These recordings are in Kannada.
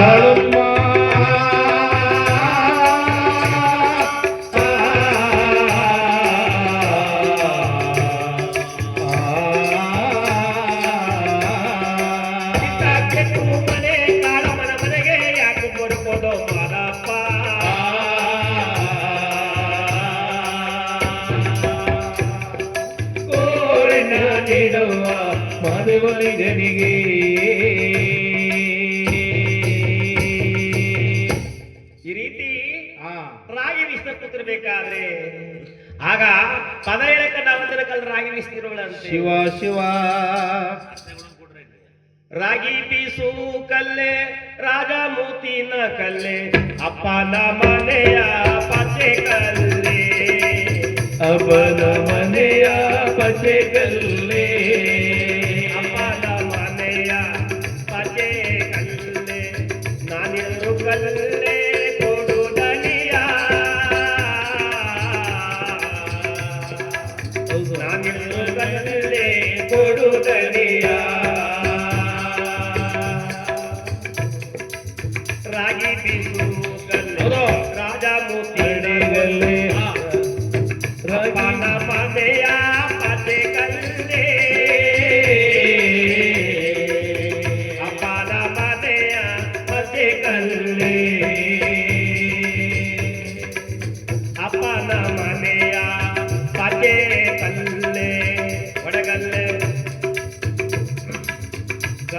ಕಾಳಮ್ಮ. ಆ ರಾಗಿ ವಿಷ್ಣು ಕೂತಿರ್ಬೇಕಾದ್ರೆ. ಆಗ ಪದ ಹೇಳಕ್ಕ ನಾವು ಕಲ್ ರಾಗಿ ವಿಸ್ತಿರೋಳಂತೆ ಶಿವ. ಶಿವ ರಾಗಿ ಬೀಸು ಕಲ್ಲೆ ರಾಜ ಮೂತಿನ ಕಲ್ಲೆ ಅಪ್ಪನ ಮನೆಯ ಪಚೆ ಕಲ್ಲೆ. ಅಪ್ಪನ ಮನೆಯ ಕಲ್ಲೆ. ಅಪ್ಪನ ಮನೆಯ ಪಚೆ ಕಲ್ಲೆ. ನಾನೆಲ್ಲರೂ ಕಲ್ಲೆ. ರಾಗಿ ಬೀಸು ಕಲ್ಲೆ ರಾಜ ಮೋತಿ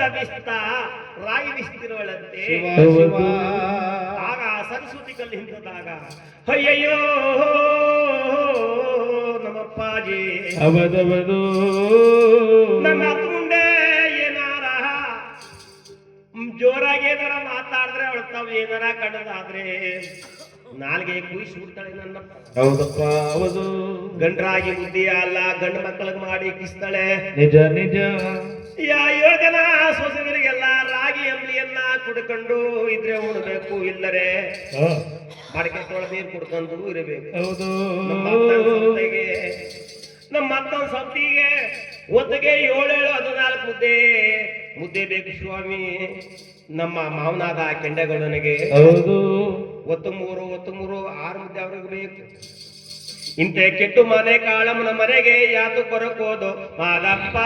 ಕಲ್ಲದ ಬಿಸ್ತ ರಾಯಿ ಶಿವ. ಆಗ ಸರಸ್ವತಿ ಕಲ್ಲು ಹಿಂದದಾಗ ಅಯ್ಯಯ್ಯೋ ನಮ್ಮಪ್ಪಾಜಿ ಅವದವದು ನನ್ನ ಹತ್ರ ಮುಂದೆ ಏನಾರ ಜೋರಾಗಿ ಏನಾರ ಮಾತಾಡಿದ್ರೆ ಅವಳು ತಾವು ಏನಾರ ಕಣ್ಣದಾದ್ರೆ. ನಾಲ್ಗೆ ಕುಯ್ಸಿ ಬಿಡ್ತಾಳೆ ನನ್ನ ಹೌದಪ್ಪ ಹೌದು. ಗಂಡ್ರಾಗಿ ಬುದ್ಧಿ ಅಲ್ಲ ಗಂಡ ಮಕ್ಕಳಿಗೆ ಮಾಡಿ ಕಿಸ್ತಾಳೆ. ನಿಜ ನಿಜ. ಯಾ ಯೋಜನ ಸೊಸೆಯರಿಗೆಲ್ಲ ರಾಗಿ ಅಂಬ್ಲಿಯನ್ನ ಕುಡ್ಕೊಂಡು ಇದ್ರೆ ಉಣಬೇಕು ಇಲ್ಲರೆ ಮಡಿಕೆ ನೀರು ಕುಡ್ಕೊಂಡು ಇರಬೇಕು. ಹೌದು. ನಮ್ಮ ಅತ್ತನ ಸೊತ್ತಿಗೆ ಒತ್ತಿಗೆ ಏಳೇಳು ಹದಿನಾಲ್ಕು ಮುದ್ದೆ ಮುದ್ದೆ ಬೇಕು ಸ್ವಾಮಿ. ನಮ್ಮ ಮಾವನಾದ ಕೆಂಡಗೌಡನಿಗೆ ಹೌದು. ಒತ್ತು ಮೂರು ಒತ್ತು ಮೂರು ಆರು ಮುದ್ದೆ ಅವ್ರಿಗೆ ಬೇಕು. ಇಂತೆ ಕೆಟ್ಟು ಮನೆ ಕಾಳಮ್ಮನ ಮನೆಗೆ ಯಾತು ಬರಕೋದು ಮಾದಪ್ಪ